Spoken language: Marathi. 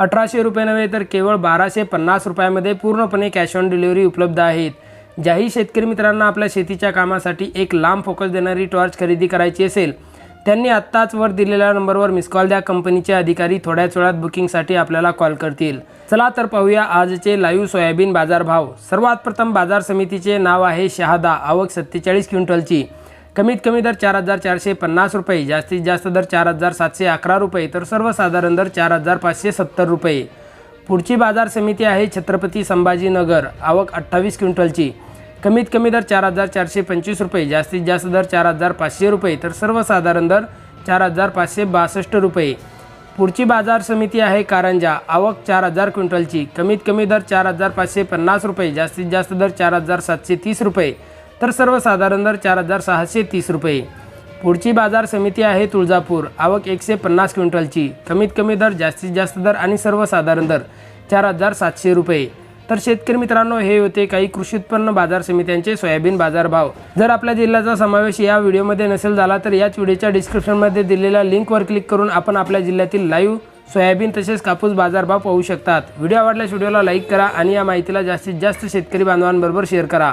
अठराशे रुपये नव्हे तर केवळ बाराशे पन्नास रुपयामध्ये पूर्णपणे कॅश ऑन डिलिव्हरी उपलब्ध आहेत. ज्याही शेतकरी मित्रांना आपल्या शेतीच्या कामासाठी एक लांब फोकस देणारी टॉर्च खरेदी करायची असेल त्यांनी आत्ताच वर दिलेल्या नंबरवर मिस कॉल द्या. कंपनीचे अधिकारी थोड्याच वेळात बुकिंगसाठी आपल्याला कॉल करतील. चला तर पाहूया आजचे लाईव्ह सोयाबीन बाजारभाव. सर्वात प्रथम बाजार समितीचे नाव आहे शहादा. आवक सत्तेचाळीस क्विंटलची. कमीत कमी दर चार हजार चारशे पन्नास रुपये जास्तीत जास्त दर चार हजार सातशे अकरा रुपये तर सर्वसाधारण दर चार हजार पाचशे सत्तर रुपये. पुढची बाजार समिती आहे छत्रपती संभाजीनगर आवक अठ्ठावीस क्विंटलची. कमीत कमी दर चार हजार चारशे पंचवीस रुपये जास्तीत जास्त दर चार हजार पाचशे रुपये तर सर्वसाधारण दर चार हजार पाचशे बासष्ट रुपये. पुढची बाजार समिती आहे कारंजा आवक चार हजार क्विंटलची. कमीत कमी दर चार हजार पाचशे पन्नास रुपये जास्तीत जास्त दर चार हजार सातशे तीस रुपये. तर सर्वसाधारण दर चार हजार सहाशे तीस रुपये. पुढची बाजार समिती आहे तुळजापूर. आवक एकशे पन्नास क्विंटलची. कमीत कमी दर जास्तीत जास्त दर आणि सर्वसाधारण दर चार हजार सातशे रुपये. तर शेतकरी मित्रांनो हे होते काही कृषी उत्पन्न बाजार समित्यांचे सोयाबीन बाजारभाव. जर आपल्या जिल्ह्याचा समावेश या व्हिडिओमध्ये नसेल झाला तर याच व्हिडिओच्या डिस्क्रिप्शनमध्ये दिलेल्या लिंकवर क्लिक करून आपण आपल्या जिल्ह्यातील लाईव्ह सोयाबीन तसेच कापूस बाजारभाव पाहू शकतात. व्हिडिओ आवडल्यास व्हिडिओला लाईक करा आणि या माहितीला जास्तीत जास्त शेतकरी बांधवांबरोबर शेअर करा.